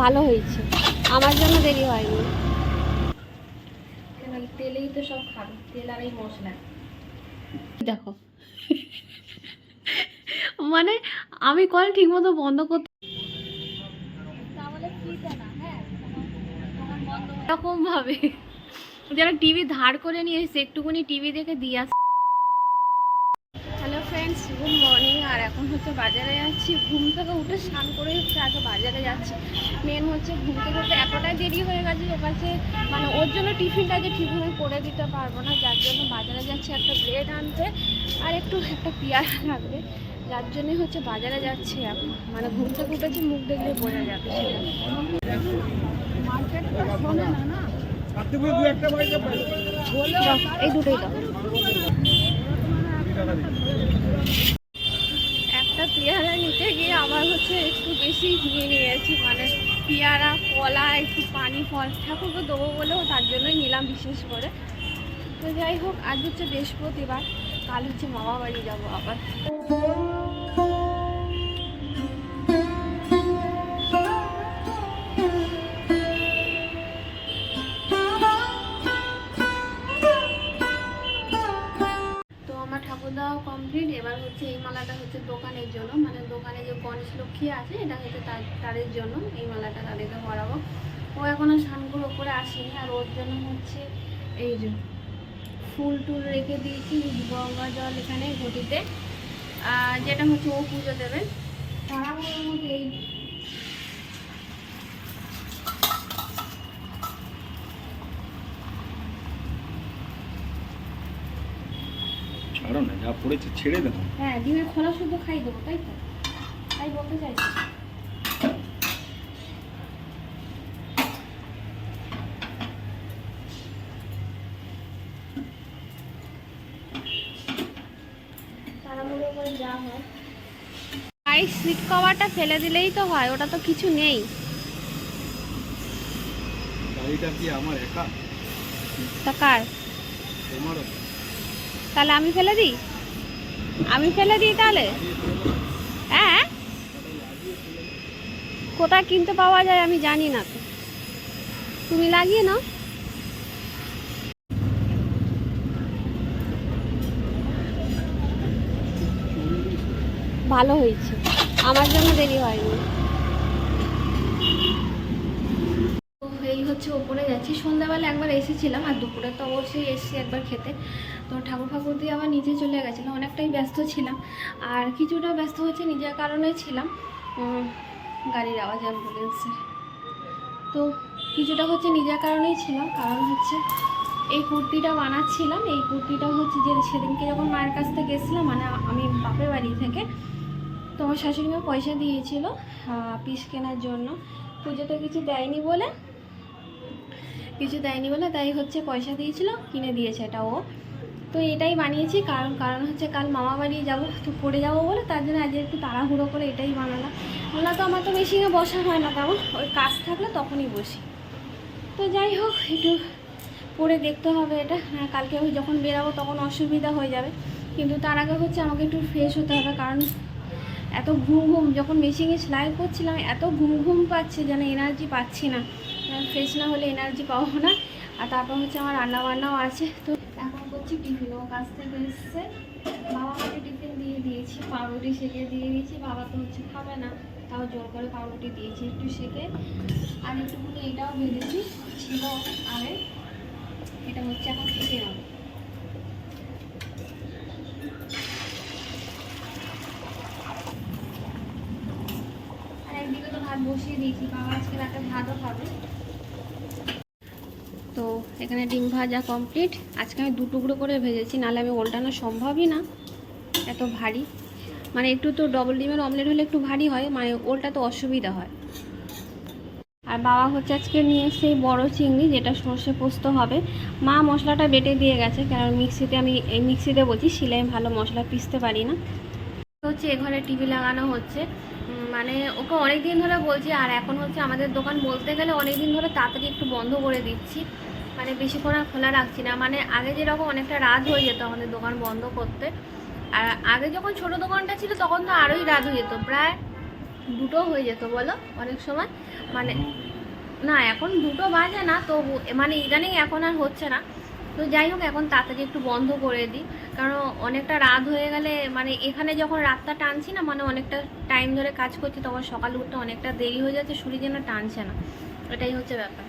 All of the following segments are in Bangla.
ভালো হয়েছে। আমার জন্য দেরি হয়নি। তেলেই তো সব খাবে তেল আর এই মশলা। দেখো। মানে আমি কল ঠিক মতো বন্ধ করতে এরকম যারা টিভি ধার করে নিয়ে এসে একটুখানি টিভি দেখে দিয়ে আস ফ্রেন্ডস গুড মর্নিং আর এখন হচ্ছে বাজারে যাচ্ছি। ঘুম থেকে উঠে স্নান করে হচ্ছে আগে বাজারে যাচ্ছি। মেন হচ্ছে ঘুম থেকে উঠে এতটাই দেরি হয়ে গেছে ওর কাছে মানে ওর জন্য টিফিনটা যে ঠিকভাবে করে দিতে পারব না যার জন্য বাজারে যাচ্ছি একটা ব্রেড আনতে আর একটু একটা পেয়ারা লাগবে। যার জন্যই হচ্ছে বাজারে যাচ্ছি এখন। মানে ঘুম থেকে উঠেছি মুখ দেখলে বোঝা যাবে সেটা। দাও, এই দুটোই দাও। একটা পেয়ারা নিতে গিয়ে আমার হচ্ছে একটু বেশি নিয়ে নিয়েছি মানে পেয়ারা, কলা, একটু পানি, ফল ঠাকুরকে দেবো বলেও তার জন্যই নিলাম বিশেষ করে। তো যাই হোক, আজ হচ্ছে বৃহস্পতিবার, কাল হচ্ছে মামা বাড়ি যাব আবার। কমপ্লিট এবার হচ্ছে এই মালাটা হচ্ছে দোকানের জন্য। মানে দোকানে যে গণেশ লক্ষ্মী আছে, এটা হচ্ছে তাদের জন্য এই মালাটা তাদেরকে পরাবো। ও এখনও স্নানগুলো করে আসেনি, আর ওর জন্য হচ্ছে এই যে ফুল টুল রেখে দিয়েছি, গঙ্গা জল এখানে ঘটিতে। আর যেটা হচ্ছে ও পুজো দেবে। তাড়াহুড়োর মধ্যে এই ছাড়ো না যা পড়েছে ছেড়ে দেবো হ্যাঁ ডিমের খোলা শুদ্ধ খাই দেবো তাই তো? তাই বলতে চাইছি। করে হয়। সিট কভারটা ফেলে দিলেই তো হয় ওটা তো কিছু নেই। গাড়িটা কি আমার একা? তা কার? তোমারও? তাহলে আমি ফেলে দিই? আমি ফেলে দিই তাহলে? হ্যাঁ? কোথায় কিনতে পাওয়া যায় আমি জানি না তো। তুমি লাগিয়ে নাও। ভালো হয়েছে। আমার জন্য দেরি হয়নি। এই হচ্ছে ওপরে যাচ্ছি সন্ধ্যাবেলা একবার এসেছিলাম আর দুপুরে তো অবশ্যই এসেছি একবার খেতে। তো ঠাকুর ফাকুর দিয়ে আবার নিজে চলে গেছিলাম অনেকটাই ব্যস্ত ছিলাম। আর কিছুটা ব্যস্ত হচ্ছে নিজের কারণে ছিলাম। গাড়ির আওয়াজ অ্যাম্বুলেন্সের। তো কিছুটা হচ্ছে নিজের কারণেই ছিলাম, কারণ হচ্ছে এই কুর্তিটা বানাচ্ছিলাম। এই কুর্তিটা হচ্ছে যে সেদিনকে যখন মায়ের কাছ থেকে এসেছিলাম মানে আমি বাপের বাড়ি থেকে, তো আমার শাশুড়ি মা পয়সা দিয়েছিল পিস কেনার জন্য। পুজোতে কিছু দেয়নি বলে, কিছু দেয়নি বলে, তাই হচ্ছে পয়সা দিয়েছিল, কিনে দিয়েছে এটা ও। তো এটাই বানিয়েছি, কারণ কারণ হচ্ছে কাল মামা বাড়ি যাব, তো পড়ে যাব বলে তার জন্য আজকে একটু তাড়াহুড়ো করে এটাই বানালাম। ওলা তো আমার তো মেশিনে বসা হয় না। তেমন ওই কাজ থাকলে তখনই বসি। তো যাই হোক, একটু পরে দেখতে হবে এটা। হ্যাঁ কালকে যখন বেরাবো তখন অসুবিধা হয়ে যাবে। কিন্তু তার আগে হচ্ছে আমাকে একটু ফ্রেশ হতে হবে, কারণ এত ঘুম ঘুম, যখন মেশিনে সেলাই করছিলাম, এত ঘুম ঘুম পাচ্ছে যেন এনার্জি পাচ্ছি না। ফ্রেশ না হলে এনার্জি পাবো না। আর তারপর হচ্ছে আমার রান্না বান্নাও আছে, তো করছি টিফিন ও কাছ থেকে এসছে। বাবা মাকে টিফিন দিয়ে দিয়েছি, পাউরুটি সেকে দিয়ে দিয়েছি, বাবা তো হচ্ছে খাবে না, তাও জোর করে পাউরুটি দিয়েছি একটু সেকে। আর একটুখানি এটাও ভেজেছি ছিল আরে এটা হচ্ছে এখন খেতে হবে আর একদিকে তো ভাত বসিয়ে দিয়েছি, বাবা আজকে রাতে ভাতও খাবে। এখানে ডিম ভাজা কমপ্লিট। আজকে আমি দু টুকরো করে ভেজেছি, নাহলে আমি ওল্টানো সম্ভবই না। এত ভারী। মানে একটু তো ডবল ডিমের অমলেট হলে একটু ভারী হয় মানে ওলটা তো অসুবিধা হয়। আর বাবা হচ্ছে আজকে নিয়ে এই বড়ো চিংড়ি, যেটা সর্ষে পোস্ত হবে। মা মশলাটা বেটে দিয়ে গেছে, কারণ মিক্সিতে আমি, এই মিক্সিতে বলছি আমি ভালো মশলা পিসতে পারি না। হচ্ছে এ ঘরে টিভি লাগানো হচ্ছে। মানে ওকে অনেক দিন ধরে বলছি, আর এখন হচ্ছে আমাদের দোকান বলতে গেলে অনেক দিন ধরে তাড়াতাড়ি একটু বন্ধ করে দিচ্ছি। মানে বেশিক্ষণ আর খোলা রাখছি না। মানে আগে যেরকম অনেকটা রাত হয়ে যেত আমাদের দোকান বন্ধ করতে, আর আগে যখন ছোট দোকানটা ছিল তখন তো আরোই রাত হয়ে যেত। প্রায় দুটো হয়ে যেত বলো অনেক সময়। মানে না, এখন দুটো বাজে না তো মানে ইদানিং এখন আর হচ্ছে না। তো যাই হোক, এখন তাড়াতাড়ি একটু বন্ধ করে দিই। কারণ অনেকটা রাত হয়ে গেলে মানে এখানে যখন রাতটা টানছি না মানে অনেকটা টাইম ধরে কাজ করছি, তখন সকাল উঠতে অনেকটা দেরি হয়ে যাচ্ছে, শরীর যেন টানছে না। এটাই হচ্ছে ব্যাপার।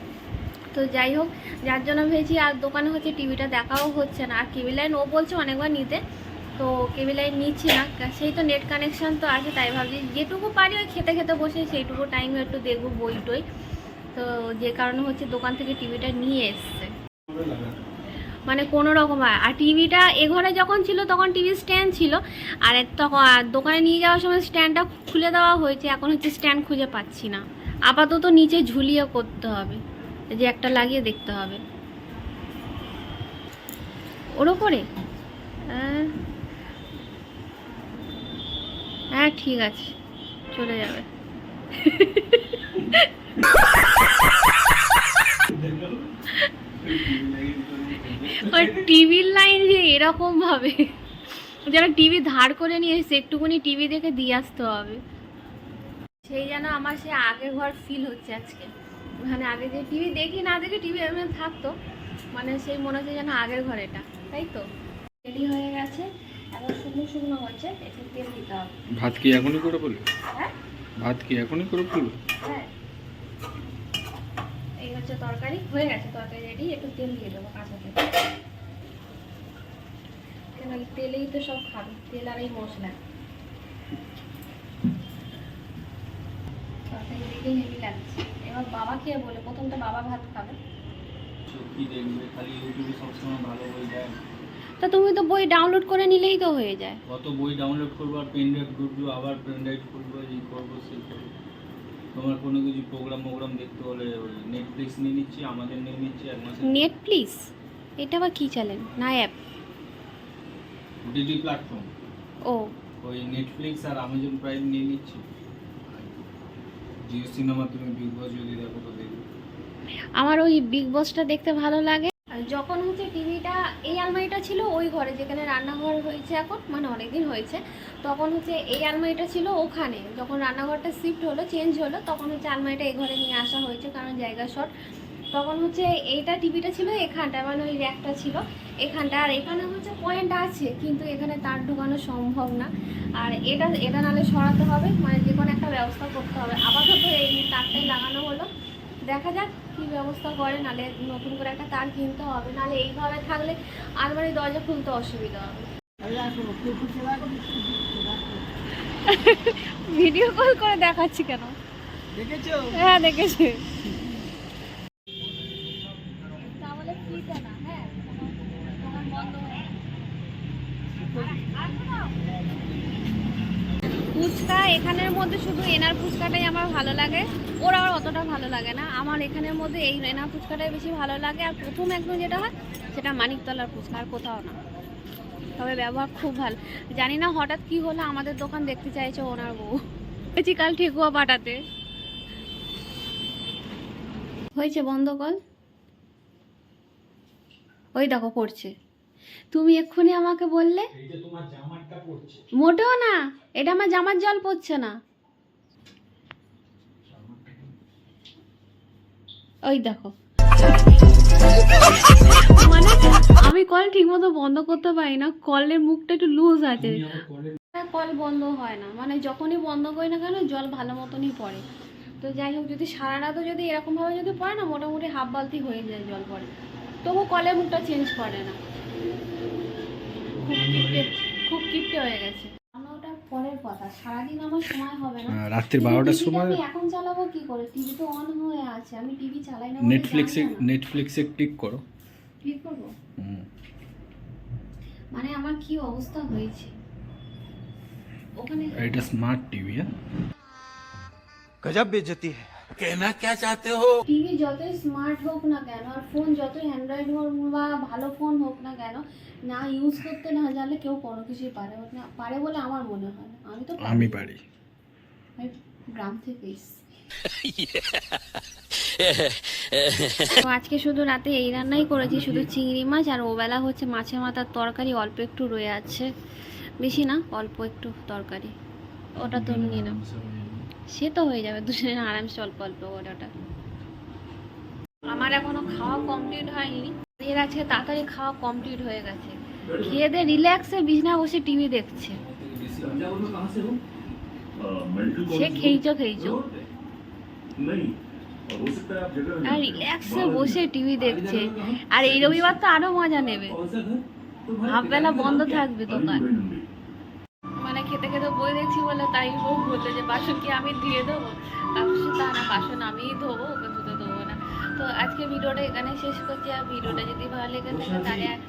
তো যাই হোক, যার জন্য ভেবেছি আর দোকানে হচ্ছে টিভিটা দেখাও হচ্ছে না। আর কেবি লাইন ও বলছে অনেকবার নিতে, তো কেবি লাইন নিচ্ছি না। সেই তো নেট কানেকশান তো আছে, তাই ভাবছি যেটুকু পারি ওই খেতে খেতে বসে সেইটুকু টাইমে একটু দেখব বই টই। তো যে কারণে হচ্ছে দোকান থেকে টিভিটা নিয়ে এসছে। মানে কোনো রকম আর টিভিটা এ ঘরে যখন ছিল তখন টিভি স্ট্যান্ড ছিল। আর তখন দোকানে নিয়ে যাওয়ার সময় স্ট্যান্ডটা খুলে দেওয়া হয়েছে, এখন হচ্ছে স্ট্যান্ড খুঁজে পাচ্ছি না। আপাতত নিচে ঝুলিয়ে করতে হবে। যে একটা লাগিয়ে দেখতে হবে। ওর ওপরে? হ্যাঁ ঠিক আছে। চলে যাবে। ওই টিভির লাইন যে এরকম ভাবে। যেন টিভি ধার করে নিয়ে এসে একটুখানি টিভি দেখে দিয়ে আসতে হবে। সেই যেন আমার সে আগের ঘর ফিল হচ্ছে আজকে। মানে আগে যে টিভি দেখি না দেখি টিভি এমনি থাকতো। মানে সেই মনে হচ্ছে যেন আগের ঘর এটা তাই তো? রেডি হয়ে গেছে এখন শুকনো শুকনো হচ্ছে একটু তেল দিতে হবে। ভাত কি এখনই করে বলবে হ্যাঁ? ভাত কি এখনই করে বলবে হ্যাঁ। এই হচ্ছে তরকারি হয়ে গেছে তরকারি রেডি একটু তেল দিয়ে দেবো কাঁচা তেল। কেন তেলেই তো সব খাবে তেল আর এই মশলা। তরকারি দেখে হেভি লাগছে। এবার বাবা খেয়ে বলে প্রথম তো বাবা ভাত খাবে। কি দেখবে? খালি ইউটিউবে সবসময় ভালো বই দেয় তা তুমি তো বই ডাউনলোড করে নিলেই তো হয়ে যায়। কত বই ডাউনলোড করব আর পেন ড্রাইভ ঢুকবো আবার পেন ড্রাইভ করব এই করব সেই করব। তোমার কোনো কিছু প্রোগ্রাম মোগ্রাম দেখতে হলে ওই নেটফ্লিক্স নিয়ে নিচ্ছি আমাদের নিয়ে নিচ্ছি এক মাসে নেট প্লিজ এটা আবার কী চ্যানেল না অ্যাপ ওটিটি প্ল্যাটফর্ম ও। ওই নেটফ্লিক্স আর আমাজন প্রাইম নিয়ে নিচ্ছি। জিও সিনেমা তুমি বিগ বস যদি দেখো তো দেখবে। আমার ওই বিগ বসটা দেখতে ভালো লাগে। আর যখন হচ্ছে টিভিটা এই আলমারিটা ছিল ওই ঘরে যেখানে রান্নাঘর হয়েছে এখন মানে অনেকদিন হয়েছে তখন হচ্ছে এই আলমারিটা ছিল ওখানে। যখন রান্নাঘরটা শিফট হলো চেঞ্জ হলো তখন হচ্ছে আলমারিটা এই ঘরে নিয়ে আসা হয়েছে কারণ জায়গা শর্ট তখন হচ্ছে এইটা টিভিটা ছিল এখানটা মানে ওই র্যাকটা ছিল এখানটা। আর এখানে হচ্ছে পয়েন্ট আছে কিন্তু এখানে তার ঢোকানো সম্ভব না। আর এটা এটা নালে সরাতে হবে মানে যে কোনো একটা ব্যবস্থা করতে হবে। আপাতত এই তারটাই লাগানো হলো। দেখা যাক কি ব্যবস্থা করে নালে নতুন করে একটা তার কিনতে হবে। নালে এইভাবে থাকলে আলমারির দরজা খুলতে অসুবিধা হবে। ভিডিও কল করে দেখাচ্ছি কেন? দেখেছ? হ্যাঁ দেখেছি। ফুচকা এখানের মধ্যে শুধু এনার ফুচকাটাই আমার ভালো লাগে। ওর আবার অতটা ভালো লাগে না। আমার এখানের মধ্যে এই এনার ফুচকাটাই বেশি ভালো লাগে। আর প্রথম একদম যেটা হয়, সেটা মানিকতলার ফুচকা আর কোথাও না। তবে ব্যবহার খুব ভালো। জানি না হঠাৎ কি হলো, আমাদের দোকান দেখতে চাইছে ওনার বউ। কাল ঠেকুয়া পাঠাতে। হয়েছে বন্ধ কল? ওই দেখো পড়ছে। তুমি এক্ষুনি আমাকে বললে? মোটেও না এটা আমার জামার জল পড়ছে না। ওই দেখো। মানে আমি কল ঠিক মতো বন্ধ করতে পারি না কলের মুখটা একটু লুজ আছে। কল বন্ধ হয় না মানে যখনই বন্ধ করি না কেন জল ভালো মতনই পড়ে। তো যাই হোক যদি সারা রাতও যদি এরকমভাবে যদি পড়ে না মোটামুটি হাফ বালতি হয়ে যায় জল পড়ে। তবু কলে মুখটা চেঞ্জ করে না। খুব কিপটে হয়ে গেছে। সারাদিন আমার সময় হবে টিভি তো অন হয়ে আছে আমি টিভি চালাই না নেটফ্লিক্সে নেটফ্লিক্সে করো। করব? মানে আমার কি অবস্থা হয়েছে? ওখানে এটা স্মার্ট টিভি হ্যাঁ। গজব বেজতি হ্যাঁ कहना क्या चाहते हो টিভি যতই স্মার্ট হোক না কেন আর ফোন যতই অ্যান্ড্রয়েড হোক বা ভালো ফোন হোক না কেন না ইউজ করতে না জানলে কেউ কোনো কিছুই পারে না পারে বলে আমার মনে হয় না আমি তো আমি পারি আমি গ্রাম থেকে এসেছি তো আজকে শুধু রাতে এই রান্নাই করেছি শুধু চিংড়ি মাছ আর ওবেলা হচ্ছে মাছের মাথার তরকারি অল্প একটু রয়ে আছে বেশি না অল্প একটু তরকারি ওটা তো নিয়ে নাও সে তো হয়ে যাবে, দুজনে আরামসে অল্প অল্প ওটা। আমার এখনও খাওয়া কমপ্লিট হয়নি। এর আজকে তাড়াতাড়ি খাওয়া কমপ্লিট হয়ে গেছে। খেয়ে দিয়ে রিল্যাক্সে বিছনা বসে টিভি দেখছে। সে খেইচো খেইচো আর রিল্যাক্সে বসে টিভি দেখছে। আর এই রবিবার তো আরও মজা নেবে। হাফ বেলা বন্ধ থাকবে দোকান খেতে খেতে বই দেখছি বলে তাই বউ বলল যে বাসন কি আমি ধুয়ে দেবো? তারপর সে তা না বাসন আমিই ধোবো ওকে ধুতে দেবো না। তো আজকে ভিডিওটা এখানে শেষ করছি। আর ভিডিওটা যদি ভালো লেগে থাকে তাহলে আর-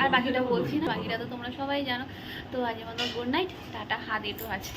আর বাকিটা বলছি না বাকিটা তো তোমরা সবাই জানো। তো আজ আমাদের গুড নাইট টাটা হাত একটু আছে